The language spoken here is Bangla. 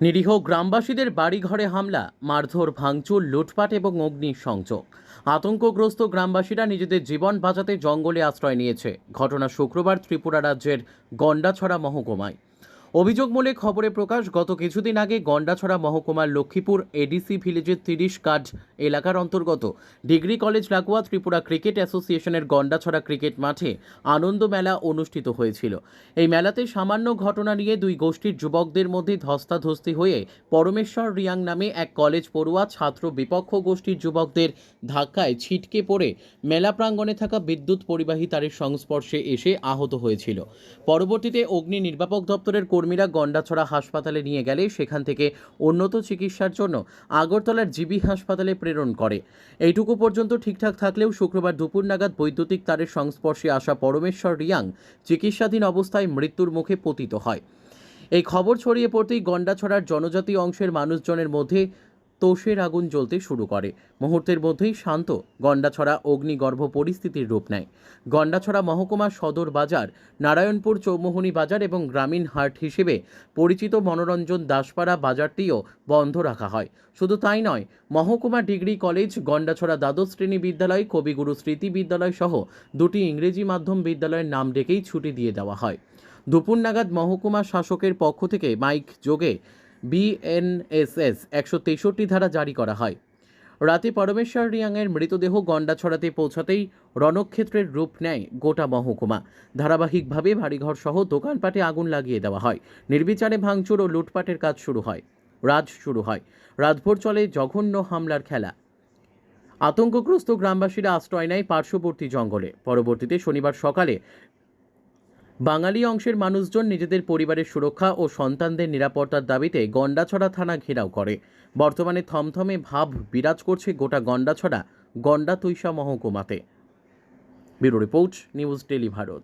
নিরীহ গ্রামবাসীদের বাড়িঘরে হামলা, মারধর, ভাঙচুর, লুটপাট এবং অগ্নির সংযোগ আতঙ্কগ্রস্ত গ্রামবাসীরা নিজেদের জীবন বাঁচাতে জঙ্গলে আশ্রয় নিয়েছে। ঘটনা শুক্রবার ত্রিপুরা রাজ্যের গন্ডাছড়া মহকুমায়। অভিযোগমূলক খবরে প্রকাশ, গত কিছুদিন আগে গন্ডাছড়া মহকুমার লক্ষ্মীপুর এডিসি ভিলেজের তিরিশ কাঠ এলাকার অন্তর্গত। ডিগ্রি কলেজ লাগোয়া ত্রিপুরা ক্রিকেট অ্যাসোসিয়েশনের গন্ডাছড়া ক্রিকেট মাঠে আনন্দ মেলা অনুষ্ঠিত হয়েছিল। এই মেলাতে সামান্য ঘটনা নিয়ে দুই গোষ্ঠীর যুবকদের মধ্যে ধস্তাধস্তি হয়ে পরমেশ্বর রিয়াং নামে এক কলেজ পড়ুয়া ছাত্র বিপক্ষ গোষ্ঠীর যুবকদের ধাক্কায় ছিটকে পড়ে মেলা প্রাঙ্গণে থাকা বিদ্যুৎ পরিবাহী তারের সংস্পর্শে এসে আহত হয়েছিল। পরবর্তীতে অগ্নি নির্বাপক দপ্তরের কর্মীরা গন্ডাছড়া হাসপাতালে নিয়ে গেলে সেখান থেকে উন্নত চিকিৎসার জন্য আগরতলার জিবি হাসপাতালে প্রেরণ করে। এইটুকু পর্যন্ত ঠিকঠাক থাকলেও শুক্রবার দুপুর নাগাদ বৈদ্যুতিক তারের সংস্পর্শে আসা পরমেশ্বর রিয়াং চিকিৎসাধীন অবস্থায় মৃত্যুর মুখে পতিত হয়। এই খবর ছড়িয়ে পড়তেই গন্ডাছড়ার জনজাতি অংশের মানুষজনের মধ্যে তোষের আগুন জ্বলতে শুরু করে। মুহূর্তের মধ্যেই শান্ত গন্ডাছড়া অগ্নিগর্ভ পরিস্থিতির রূপ নেয়। গন্ডাছড়া মহকুমা সদর বাজার, নারায়ণপুর চৌমোহনী বাজার এবং গ্রামীণ হাট হিসেবে পরিচিত মনোরঞ্জন দাসপাড়া বাজারটিও বন্ধ রাখা হয়। শুধু তাই নয়, মহকুমা ডিগ্রি কলেজ, গন্ডাছড়া দ্বাদশ শ্রেণি বিদ্যালয়, কবিগুরু স্মৃতি বিদ্যালয় সহ দুটি ইংরেজি মাধ্যম বিদ্যালয়ের নাম ডেকেই ছুটি দিয়ে দেওয়া হয়। দুপুর নাগাদ মহকুমা শাসকের পক্ষ থেকে মাইক যোগে বিএনএসএস একশো তেষট্টি ধারা জারি করা হয়। রাতে পরমেশ্বর রিয়াংয়ের মৃতদেহ গন্ডাছড়াতে পৌঁছাতেই রণক্ষেত্রের রূপ নেয় গোটা মহকুমা। ধারাবাহিকভাবে বাড়িঘর সহ দোকানপাটে আগুন লাগিয়ে দেওয়া হয়। নির্বিচারে ভাঙচুর ও লুটপাটের কাজ শুরু হয়। রাজ শুরু হয়। রাতভর চলে জঘন্য হামলার খেলা। আতঙ্কগ্রস্ত গ্রামবাসীরা আশ্রয় নেয় পার্শ্ববর্তী জঙ্গলে। পরবর্তীতে শনিবার সকালে বাঙালি অংশের মানুষজন নিজেদের পরিবারের সুরক্ষা ও সন্তানদের নিরাপত্তার দাবিতে গন্ডাছড়া থানা ঘেরাও করে। বর্তমানে থমথমে ভাব বিরাজ করছে গোটা Gandacherra Ganda Twisa মহকুমাতে। Bureau report, news daily Bharat.